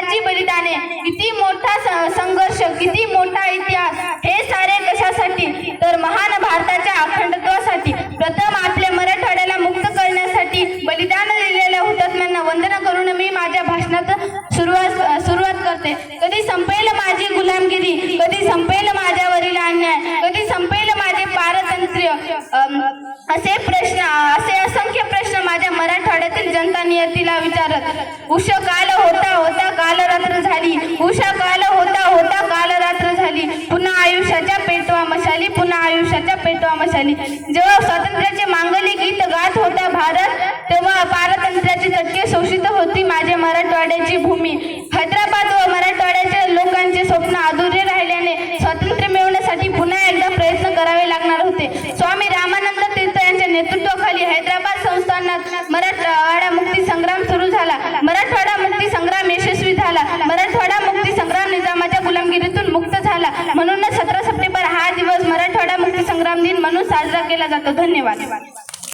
लाखाची बलिदाने किती मोठा संघर्ष किती मोठा इतिहास हे सारे कशासाठी? तर महान भारताच्या अखंडत्वासाठी प्रथम आपल्या मराठवाड्याला मुक्त करण्यासाठी बलिदान दिलेल्या हुतात्म्यांना वंदना करून मी माझ्या भाषणात सुरुवात सुरुवात करते. कधी संपेल माझी गुलामगिरी कधी संपेल माझ्यावरील अन्याय कधी संपेल माझे पारतंत्र्य. असे प्रश्न असे असंख्य प्रश्न माझ्या मराठवाड्यातील जनता नियतीला विचारत. उषकाल काल होता होता काल रात्र झाली उष काल होता होता काल रात्र झाली पुन्हा आयुष्याच्या पेटवा मशाली पुन्हा आयुष्याच्या पेटवामशाली जेव्हा स्वातंत्र्याचे मांगली गीत गात होता भारत तेव्हा पारतंत्र्याचे चटके शोषित होती माझे मराठवाड्याची भूमी. हैदराबाद व मराठवाड्याच्या लोकांचे स्वप्न अधुरे राहिल्याने स्वातंत्र्य मिळवण्यासाठी पुन्हा एकदा प्रयत्न करावे लागणार होते. स्वामी रामानंद तीर्थ यांच्या नेतृत्वाखाली हैदराबाद संस्थानात मराठवाडा मुक्ती संग्राम सुरू झाला. मराठवाडा मुक्ती संग्राम यशस्वी झाला. मराठवाडा मुक्ती संग्राम निजामाच्या गुलामगिरीतून मुक्त झाला. म्हणूनच सतरा सप्टेंबर हा दिवस मराठवाडा मुक्ती संग्राम दिन म्हणून साजरा केला जातो. धन्यवाद.